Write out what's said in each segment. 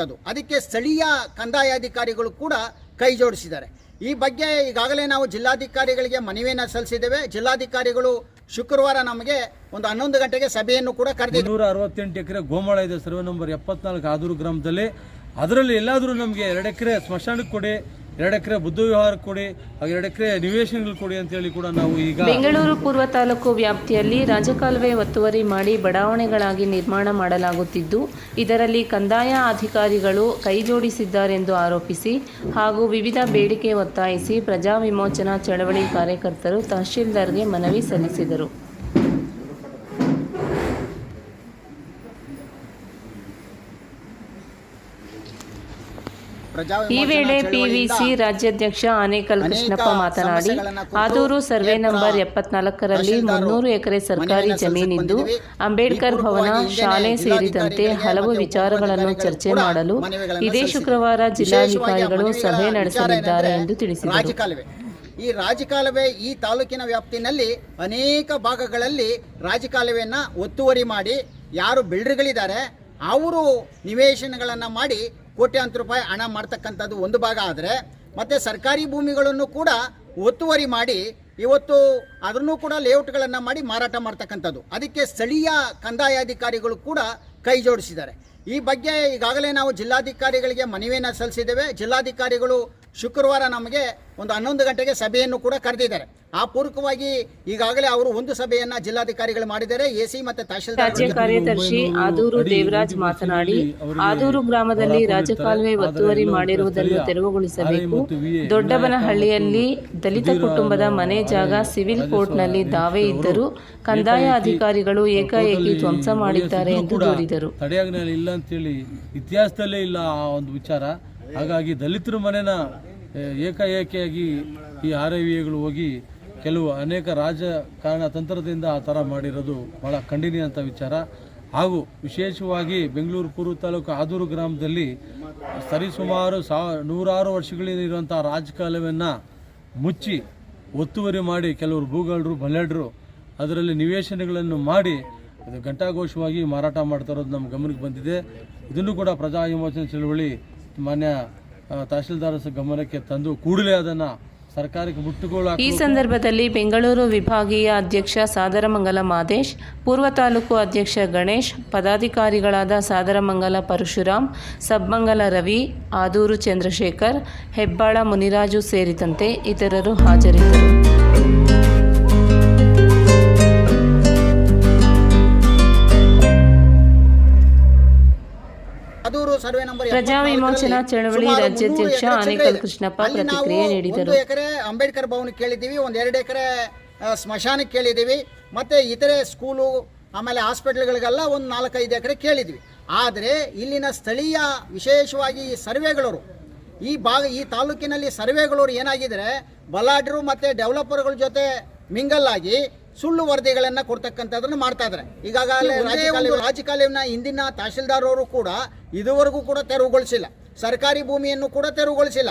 ಮಾಡ್ತಕ್ಕಂಥದ್ದು ಅದಕ್ಕೆ ಸ್ಥಳೀಯ ಕಂದಾಯ ಅಧಿಕಾರಿಗಳು ಕೂಡ ಕೈ ಜೋಡಿಸಿದ್ದಾರೆ. ಈ ಬಗ್ಗೆ ಈಗಾಗಲೇ ನಾವು ಜಿಲ್ಲಾಧಿಕಾರಿಗಳಿಗೆ ಮನವಿಯನ್ನು ಸಲ್ಲಿಸಿದ್ದೇವೆ. ಜಿಲ್ಲಾಧಿಕಾರಿಗಳು ಶುಕ್ರವಾರ ನಮಗೆ ಒಂದು ಹನ್ನೊಂದು ಗಂಟೆಗೆ ಸಭೆಯನ್ನು ಕೂಡ ಕರೆದಿದ್ದಾರೆ. ನೂರ ಅರವತ್ತೆಂಟು ಎಕರೆ ಗೋಮಾಳ ಇದೆ. ಸರ್ವೆ ನಂಬರ್ ಎಪ್ಪತ್ನಾಲ್ಕು ಆದೂರು ಗ್ರಾಮದಲ್ಲಿ. ಅದರಲ್ಲಿ ಎಲ್ಲಾದರೂ ನಮಗೆ ಎರಡು ಎಕರೆ ಸ್ಮಶಾನಕ್ಕೆ ಕೊಡಿ. ಎರಡು ಎಕರೆ ಬುದ್ಧ ವಿಹಾರ ಕೊಡಿ, ಹಾಗೆ ಎರಡು ಎಕರೆ ನಿವೇಶನಗಳು ಕೊಡಿ ಅಂತೇಳಿ ಕೂಡ ನಾವು ಈಗ ಬೆಂಗಳೂರು ಪೂರ್ವ ತಾಲೂಕು ವ್ಯಾಪ್ತಿಯಲ್ಲಿ ರಾಜಕಾಲುವೆ ಒತ್ತುವರಿ ಮಾಡಿ ಬಡಾವಣೆಗಳಾಗಿ ನಿರ್ಮಾಣ ಮಾಡಲಾಗುತ್ತಿದ್ದು, ಇದರಲ್ಲಿ ಕಂದಾಯ ಅಧಿಕಾರಿಗಳು ಕೈಜೋಡಿಸಿದ್ದಾರೆಂದು ಆರೋಪಿಸಿ ಹಾಗೂ ವಿವಿಧ ಬೇಡಿಕೆ ಒತ್ತಾಯಿಸಿ ಪ್ರಜಾ ವಿಮೋಚನಾ ಚಳವಳಿ ಕಾರ್ಯಕರ್ತರು ತಹಶೀಲ್ದಾರ್ಗೆ ಮನವಿ ಸಲ್ಲಿಸಿದರು. ಈ ವೇಳೆ ಪಿವಿಸಿ ರಾಜ್ಯಾಧ್ಯಕ್ಷ ಆನೇಕಲ್ ಕೃಷ್ಣಪ್ಪ ಮಾತನಾಡಿ ಆದೂರು ಸರ್ವೆ ನಂಬರ್ ಎಪ್ಪತ್ನಾಲ್ಕರಲ್ಲಿ ಮುನ್ನೂರು ಎಕರೆ ಸರ್ಕಾರಿ ಜಮೀನಿದ್ದು ಅಂಬೇಡ್ಕರ್ ಭವನ ಶಾಲೆ ಸೇರಿದಂತೆ ಹಲವು ವಿಚಾರಗಳನ್ನು ಚರ್ಚೆ ಮಾಡಲು ಇದೇ ಶುಕ್ರವಾರ ಜಿಲ್ಲಾಧಿಕಾರಿಗಳು ಸಭೆ ನಡೆಸಲಿದ್ದಾರೆ ಎಂದು ತಿಳಿಸಿದರು. ರಾಜಕಾಲುವೆ ಈ ರಾಜಕಾಲುವೆ ಈ ತಾಲೂಕಿನ ವ್ಯಾಪ್ತಿನಲ್ಲಿ ಅನೇಕ ಭಾಗಗಳಲ್ಲಿ ರಾಜಕಾಲುವೆಯನ್ನ ಒತ್ತುವರಿ ಮಾಡಿ ಯಾರು ಬಿಲ್ಡರ್ಗಳಿದ್ದಾರೆ ಅವರು ನಿವೇಶನಗಳನ್ನು ಮಾಡಿ ಕೋಟ್ಯಾಂತರ ರೂಪಾಯಿ ಹಣ ಮಾಡ್ತಕ್ಕಂಥದ್ದು ಒಂದು ಭಾಗ ಆದರೆ ಮತ್ತೆ ಸರ್ಕಾರಿ ಭೂಮಿಗಳನ್ನು ಕೂಡ ಒತ್ತುವರಿ ಮಾಡಿ ಇವತ್ತು ಅದನ್ನು ಕೂಡ ಲೇಔಟ್ಗಳನ್ನು ಮಾಡಿ ಮಾರಾಟ ಮಾಡ್ತಕ್ಕಂಥದ್ದು. ಅದಕ್ಕೆ ಸ್ಥಳೀಯ ಕಂದಾಯ ಅಧಿಕಾರಿಗಳು ಕೂಡ ಕೈ ಜೋಡಿಸಿದ್ದಾರೆ. ಈ ಬಗ್ಗೆ ಈಗಾಗಲೇ ನಾವು ಜಿಲ್ಲಾಧಿಕಾರಿಗಳಿಗೆ ಮನವಿಯನ್ನು ಸಲ್ಲಿಸಿದ್ದೇವೆ. ಜಿಲ್ಲಾಧಿಕಾರಿಗಳು ಶುಕ್ರವಾರ ನಮಗೆ ಒಂದು ಹನ್ನೊಂದು ಗಂಟೆಗೆ ಸಭೆಯನ್ನು ಕೂಡ ಕರೆದಿದ್ದಾರೆ. ಆ ಪೂರ್ವಕವಾಗಿ ಈಗಾಗಲೇ ಅವರು ಒಂದು ಸಭೆಯನ್ನ ಜಿಲ್ಲಾಧಿಕಾರಿಗಳು ಮಾಡಿದ್ದಾರೆ. ಎಸಿ ಮತ್ತೆ ತಹಶೀಲ್ದಾರ್ ರಾಜ್ಯ ಕಾರ್ಯದರ್ಶಿ ಆದೂರು ದೇವರಾಜ್ ಮಾತನಾಡಿ ಆದೂರು ಗ್ರಾಮದಲ್ಲಿ ರಾಜಕಾಲುವೆ ಒತ್ತುವರಿ ಮಾಡಿರುವುದನ್ನು ತೆರವುಗೊಳಿಸಬೇಕು. ದೊಡ್ಡಬನಹಳ್ಳಿಯಲ್ಲಿ ದಲಿತ ಕುಟುಂಬದ ಮನೆ ಜಾಗ ಸಿವಿಲ್ ಕೋರ್ಟ್ನಲ್ಲಿ ದಾವೆ ಇದ್ದರೂ. ಕಂದಾಯ ಅಧಿಕಾರಿಗಳು ಏಕಾಏಕಿ ಧ್ವಂಸ ಮಾಡಿದ್ದಾರೆ ಎಂದು ದೂರಿದರು. ಇಲ್ಲ ಅಂತೇಳಿ ಇತಿಹಾಸದಲ್ಲೇ ಇಲ್ಲ ಆ ಒಂದು ವಿಚಾರ. ಹಾಗಾಗಿ ದಲಿತರ ಮನೆನ ಏಕಾಏಕಿಯಾಗಿ ಈ ಆರ್ ಐ ವಿಗಳು ಹೋಗಿ ಕೆಲವು ಅನೇಕ ರಾಜಕಾರಣ ತಂತ್ರದಿಂದ ಆ ಥರ ಮಾಡಿರೋದು ಭಾಳ ಖಂಡನೀಯಂಥ ವಿಚಾರ. ಹಾಗೂ ವಿಶೇಷವಾಗಿ ಬೆಂಗಳೂರು ಪೂರ್ವ ತಾಲೂಕು ಆದೂರು ಗ್ರಾಮದಲ್ಲಿ ಸರಿಸುಮಾರು ಸಾ, ನೂರಾರು ವರ್ಷಗಳಿಂದ ಇರುವಂಥ ರಾಜಕಾಲುವೆಯನ್ನು ಮುಚ್ಚಿ ಒತ್ತುವರಿ ಮಾಡಿ ಕೆಲವರು ಭೂಗಳರು ಬಲ್ಲೆಡ್ರು ಅದರಲ್ಲಿ ನಿವೇಶನಗಳನ್ನು ಮಾಡಿ ಅದು ಘಂಟಾಘೋಷವಾಗಿ ಮಾರಾಟ ಮಾಡ್ತಾ ಇರೋದು ನಮ್ಮ ಗಮನಕ್ಕೆ ಬಂದಿದೆ. ಇದನ್ನು ಕೂಡ ಪ್ರಜಾ ವಿಮೋಚನೆ ಚಳವಳಿ ಮಾನ್ಯ ತಹಶೀಲ್ದಾರ ಗಮನಕ್ಕೆ ತಂದು ಕೂಡಲೇ ಅದನ್ನು ಸರ್ಕಾರಕ್ಕೆ ಈ ಸಂದರ್ಭದಲ್ಲಿ ಬೆಂಗಳೂರು ವಿಭಾಗೀಯ ಅಧ್ಯಕ್ಷ ಸಾದರಮಂಗಲ ಮಾದೇಶ್, ಪೂರ್ವ ತಾಲೂಕು ಅಧ್ಯಕ್ಷ ಗಣೇಶ್, ಪದಾಧಿಕಾರಿಗಳಾದ ಸಾದರಮಂಗಲ ಪರಶುರಾಮ್, ಸಬ್ಮಂಗಲ ರವಿ, ಆದೂರು ಚಂದ್ರಶೇಖರ್, ಹೆಬ್ಬಾಳ ಮುನಿರಾಜು ಸೇರಿದಂತೆ ಇತರರು ಹಾಜರಿದ್ದರು. ಅದೂರು ಸರ್ವೆ ನಂಬರ್ ಪ್ರಜಾ ವಿಮೋಚನಾ ಚಳವಳಿ ರಾಜ್ಯಾಧ್ಯಕ್ಷ 300 ಎಕರೆ ಆನೇಕಲ್ ಕೃಷ್ಣಪ್ಪ ಪ್ರತಿಕ್ರಿಯೆ ನೀಡಿದರು. ಎಕರೆ ಅಂಬೇಡ್ಕರ್ ಭವನ ಕೇಳಿದ್ದೀವಿ ಒಂದು ಎರಡು ಎಕರೆ ಸ್ಮಶಾನಕ್ಕೆ ಕೇಳಿದ್ದೀವಿ ಮತ್ತೆ ಇತರೆ ಸ್ಕೂಲು ಆಮೇಲೆ ಹಾಸ್ಪಿಟಲ್ಗಳಿಗೆಲ್ಲ ಒಂದು ನಾಲ್ಕೈದು ಎಕರೆ ಕೇಳಿದ್ವಿ ಆದರೆ ಇಲ್ಲಿನ ಸ್ಥಳೀಯ ವಿಶೇಷವಾಗಿ ಈ ಸರ್ವೆಗಳವರು ಈ ಭಾಗ ಈ ತಾಲೂಕಿನಲ್ಲಿ ಸರ್ವೆಗಳವರು ಏನಾಗಿದ್ರೆ ಬಲಾಢ್ಯರು ಮತ್ತೆ ಡೆವಲಪರ್ಗಳ ಜೊತೆ ಮಿಂಗಲ್ ಆಗಿ ಸುಳ್ಳು ವರದಿಗಳನ್ನು ಕೊಡ್ತಕ್ಕಂಥದ್ದನ್ನು ಮಾಡ್ತಾ ಇದ್ದಾರೆ ಈಗಾಗಲೇ ರಾಜಕಾಲೇವ್ನ ಹಿಂದಿನ ತಹಶೀಲ್ದಾರ್ ಅವರು ಕೂಡ ಇದುವರೆಗೂ ಕೂಡ ತೆರವುಗೊಳಿಸಿಲ್ಲ. ಸರ್ಕಾರಿ ಭೂಮಿಯನ್ನು ಕೂಡ ತೆರವುಗೊಳಿಸಿಲ್ಲ.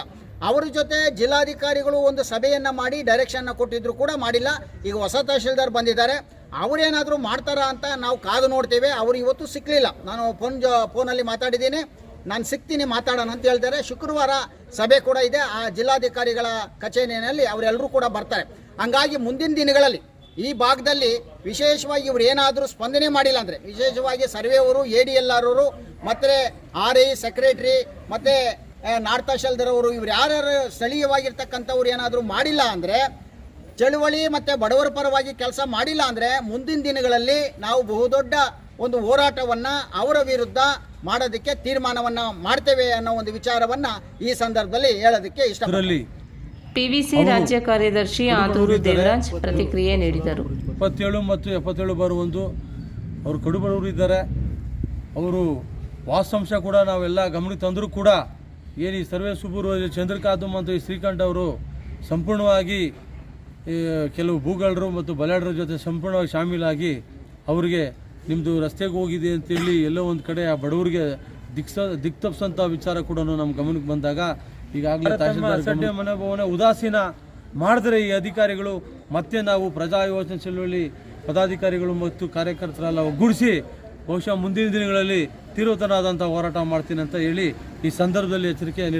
ಅವರ ಜೊತೆ ಜಿಲ್ಲಾಧಿಕಾರಿಗಳು ಒಂದು ಸಭೆಯನ್ನ ಮಾಡಿ ಡೈರೆಕ್ಷನ್ ಕೊಟ್ಟಿದ್ರು ಕೂಡ ಮಾಡಿಲ್ಲ. ಈಗ ಹೊಸ ತಹಶೀಲ್ದಾರ್ ಬಂದಿದ್ದಾರೆ. ಅವರೇನಾದರೂ ಮಾಡ್ತಾರಾ ಅಂತ ನಾವು ಕಾದು ನೋಡ್ತೇವೆ. ಅವರು ಇವತ್ತು ಸಿಕ್ಕಲಿಲ್ಲ ನಾನು ಫೋನ್ ಜೊ ಫೋನಲ್ಲಿ ಮಾತಾಡಿದ್ದೀನಿ. ನಾನು ಸಿಗ್ತೀನಿ ಮಾತಾಡೋಣ ಅಂತ ಹೇಳ್ತಾರೆ. ಶುಕ್ರವಾರ ಸಭೆ ಕೂಡ ಇದೆ. ಆ ಜಿಲ್ಲಾಧಿಕಾರಿಗಳ ಕಚೇರಿಯಲ್ಲಿ ಅವರೆಲ್ಲರೂ ಕೂಡ ಬರ್ತಾರೆ. ಹಂಗಾಗಿ ಮುಂದಿನ ದಿನಗಳಲ್ಲಿ ಈ ಭಾಗದಲ್ಲಿ ವಿಶೇಷವಾಗಿ ಇವ್ರು ಏನಾದರೂ ಸ್ಪಂದನೆ ಮಾಡಿಲ್ಲ ಅಂದರೆ, ವಿಶೇಷವಾಗಿ ಸರ್ವೆಯವರು, ಎ ಡಿ ಎಲ್ ಆರ್ ಮತ್ತು ಆರ್ ಐ ಸೆಕ್ರೆಟ್ರಿ, ಮತ್ತು ನಾರ್ಥ ಶಲ್ದರವರು, ಇವ್ರು ಯಾರ್ಯಾರು ಸ್ಥಳೀಯವಾಗಿರ್ತಕ್ಕಂಥವ್ರು ಏನಾದರೂ ಮಾಡಿಲ್ಲ ಅಂದರೆ, ಚಳುವಳಿ ಮತ್ತು ಬಡವರ ಪರವಾಗಿ ಕೆಲಸ ಮಾಡಿಲ್ಲ ಅಂದರೆ, ಮುಂದಿನ ದಿನಗಳಲ್ಲಿ ನಾವು ಬಹುದೊಡ್ಡ ಒಂದು ಹೋರಾಟವನ್ನು ಅವರ ವಿರುದ್ಧ ಮಾಡೋದಕ್ಕೆ ತೀರ್ಮಾನವನ್ನು ಮಾಡ್ತೇವೆ ಅನ್ನೋ ಒಂದು ವಿಚಾರವನ್ನು ಈ ಸಂದರ್ಭದಲ್ಲಿ ಹೇಳೋದಕ್ಕೆ ಇಷ್ಟ ಇದರಲ್ಲಿ ಪಿವಿಸಿ ರಾಜ್ಯ ಕಾರ್ಯದರ್ಶಿ ಆದೂರು ದೇವರಾಜ್ ಪ್ರತಿಕ್ರಿಯೆ ನೀಡಿದರು. ಇಪ್ಪತ್ತೇಳು ಮತ್ತು ಎಪ್ಪತ್ತೇಳು ಬಾರು ಒಂದು ಅವರು ಕಡುಬಡವರು ಇದ್ದಾರೆ. ಅವರು ವಾಸ್ತವಾಂಶ ಕೂಡ ನಾವೆಲ್ಲ ಗಮನಕ್ಕೆ ತಂದರೂ ಕೂಡ ಏನು ಈ ಸರ್ವೆ ಸುಬೂರು ಚಂದ್ರಕಾದು ಮತ್ತು ಈ ಶ್ರೀಕಂಠ ಅವರು ಸಂಪೂರ್ಣವಾಗಿ ಕೆಲವು ಭೂಗಳರು ಮತ್ತು ಬಲಾಢರ ಜೊತೆ ಸಂಪೂರ್ಣವಾಗಿ ಶಾಮೀಲಾಗಿ ಅವರಿಗೆ ನಿಮ್ಮದು ರಸ್ತೆಗೆ ಹೋಗಿದೆ ಅಂತೇಳಿ ಎಲ್ಲೋ ಒಂದು ಕಡೆ ಆ ಬಡವರಿಗೆ ದಿಕ್ಸ ದಿಕ್ತಪ್ಸಂಥ ವಿಚಾರ ಕೂಡ ನಮ್ಮ ಗಮನಕ್ಕೆ ಬಂದಾಗ ಈಗಾಗಲೇ ತಹಶೀಲ್ದಾರ್ ಮನೋಭಾವನೆ ಉದಾಸೀನ ಮಾಡಿದ್ರೆ ಈ ಅಧಿಕಾರಿಗಳು ಮತ್ತೆ ನಾವು ಪ್ರಜಾ ಯೋಜನೆ ಚಳುವಳಿ ಪದಾಧಿಕಾರಿಗಳು ಮತ್ತು ಕಾರ್ಯಕರ್ತರೆಲ್ಲ ಒಗ್ಗೂಡಿಸಿ ಬಹುಶಃ ಮುಂದಿನ ದಿನಗಳಲ್ಲಿ ತೀರ್ವತನಾದಂಥ ಹೋರಾಟ ಮಾಡ್ತೀನಿ ಅಂತ ಹೇಳಿ ಈ ಸಂದರ್ಭದಲ್ಲಿ ಎಚ್ಚರಿಕೆ